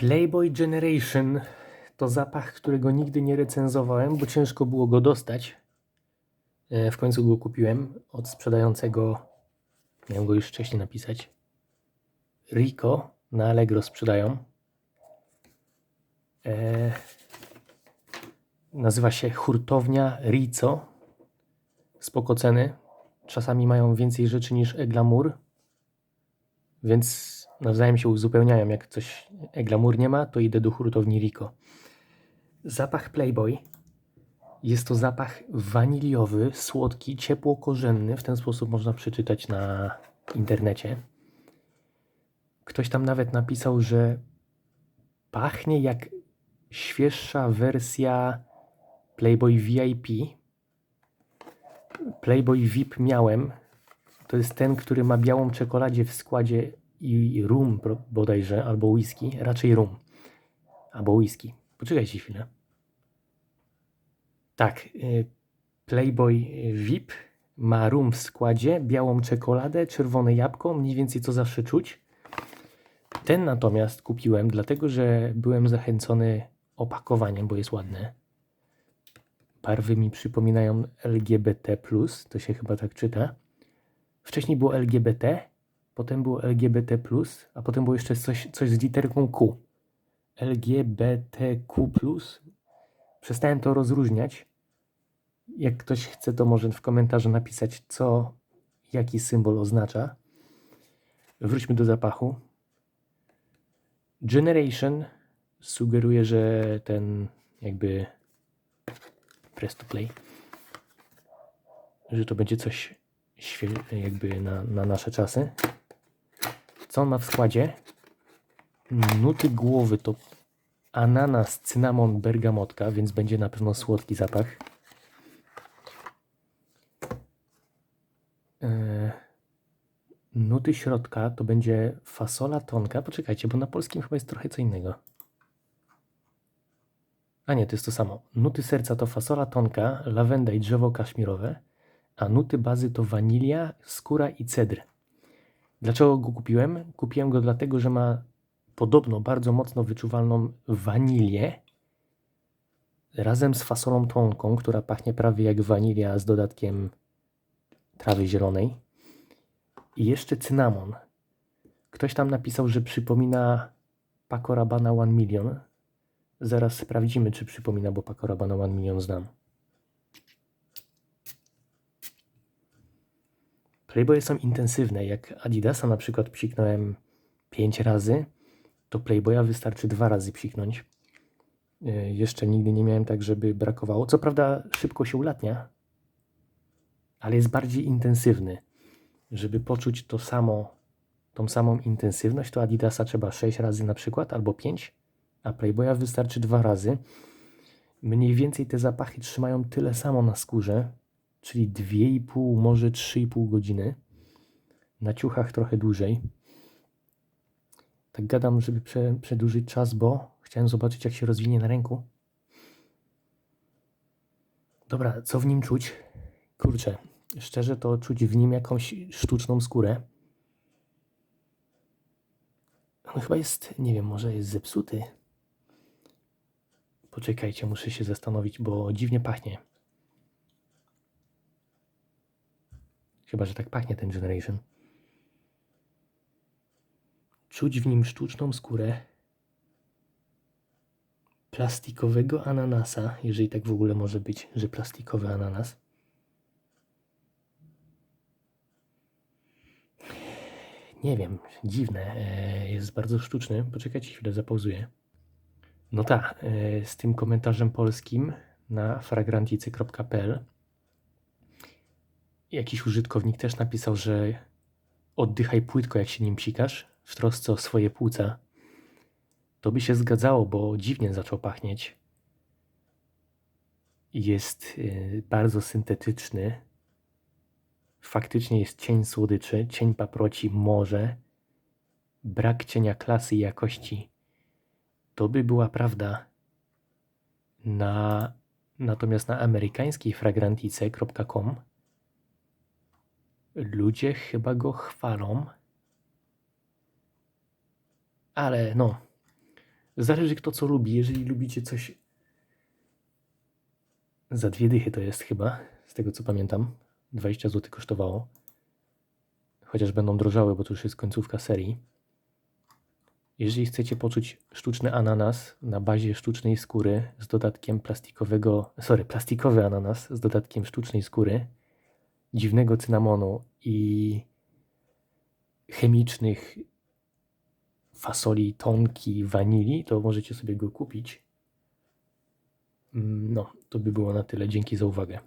Playboy Generation to zapach, którego nigdy nie recenzowałem, bo ciężko było go dostać. E, W końcu go kupiłem od sprzedającego. Miałem go już wcześniej napisać. Rico na Allegro sprzedają. E, nazywa się hurtownia Rico. Spoko ceny. Czasami mają więcej rzeczy niż Eglamour. Więc nawzajem się uzupełniają. Jak coś Eglamour nie ma, to idę do hurtowni Rico. Zapach Playboy. Jest to zapach waniliowy, słodki, ciepło-korzenny. W ten sposób można przeczytać na internecie. Ktoś tam nawet napisał, że pachnie jak świeższa wersja Playboy VIP. Playboy VIP miałem. To jest ten, który ma białą czekoladzie w składzie i rum bodajże, albo whisky. Raczej rum. Albo whisky. Poczekajcie chwilę. Tak, y, Playboy VIP ma rum w składzie, białą czekoladę, czerwone jabłko, mniej więcej co zawsze czuć. Ten natomiast kupiłem, dlatego że byłem zachęcony opakowaniem, bo jest ładne. Barwy mi przypominają LGBT, to się chyba tak czyta. Wcześniej było LGBT, potem było LGBT, a potem było jeszcze coś, coś z literką Q. LGBTQ. Przestałem to rozróżniać. Jak ktoś chce, to może w komentarzu napisać, co, jaki symbol oznacza. Wróćmy do zapachu. Generation sugeruje, że ten jakby press to play, że to będzie coś jakby na, na nasze czasy. Co on ma w składzie? Nuty głowy to ananas, cynamon, bergamotka, więc będzie na pewno słodki zapach. Eee, nuty środka to będzie fasola tonka. Poczekajcie, bo na polskim chyba jest trochę co innego. A nie, to jest to samo. Nuty serca to fasola tonka, lawenda i drzewo kaszmirowe, a nuty bazy to wanilia, skóra i cedr. Dlaczego go kupiłem? Kupiłem go dlatego, że ma podobno bardzo mocno wyczuwalną wanilię razem z fasolą tonką, która pachnie prawie jak wanilia z dodatkiem trawy zielonej. I jeszcze cynamon. Ktoś tam napisał, że przypomina Paco Rabanne One Million. Zaraz sprawdzimy, czy przypomina, bo Paco Rabanne One Million znam. Playboye są intensywne. Jak Adidasa na przykład psiknąłem 5 razy, to Playboya wystarczy dwa razy psiknąć. Yy, Jeszcze nigdy nie miałem tak, żeby brakowało. Co prawda szybko się ulatnia, ale jest bardziej intensywny. Żeby poczuć to samo, tą samą intensywność, to Adidasa trzeba 6 razy na przykład, albo 5, a Playboya wystarczy dwa razy. Mniej więcej te zapachy trzymają tyle samo na skórze, czyli 2,5, może 3,5 godziny. Na ciuchach trochę dłużej. Tak gadam, żeby prze, przedłużyć czas, bo chciałem zobaczyć, jak się rozwinie na ręku. Dobra, co w nim czuć? Kurczę, szczerze to czuć w nim jakąś sztuczną skórę. On chyba jest, nie wiem, może jest zepsuty. Poczekajcie, muszę się zastanowić, bo dziwnie pachnie. Chyba, że tak pachnie ten Generation. Czuć w nim sztuczną skórę plastikowego ananasa, jeżeli tak w ogóle może być, że plastikowy ananas. Nie wiem, dziwne, e, jest bardzo sztuczny. Poczekajcie chwilę, zapauzuję. No tak, z tym komentarzem polskim na fragranticy.pl jakiś użytkownik też napisał, że oddychaj płytko, jak się nim psikasz, w trosce o swoje płuca. To by się zgadzało, bo dziwnie zaczął pachnieć. Jest y, bardzo syntetyczny. Faktycznie jest cień słodyczy, cień paproci, morze. Brak cienia klasy i jakości. To by była prawda. Na, natomiast na amerykańskiej fragrantice.com ludzie chyba go chwalą. Ale no, Zależy kto co lubi. Jeżeli lubicie coś za dwie dychy to jest chyba, z tego co pamiętam. 20 zł kosztowało. Chociaż będą drożały, bo to już jest końcówka serii. Jeżeli chcecie poczuć sztuczny ananas na bazie sztucznej skóry z dodatkiem plastikowego, sorry, plastikowy ananas z dodatkiem sztucznej skóry, dziwnego cynamonu i chemicznych fasoli tonki wanilii, to możecie sobie go kupić. Mm, No, to by było na tyle. Dzięki za uwagę.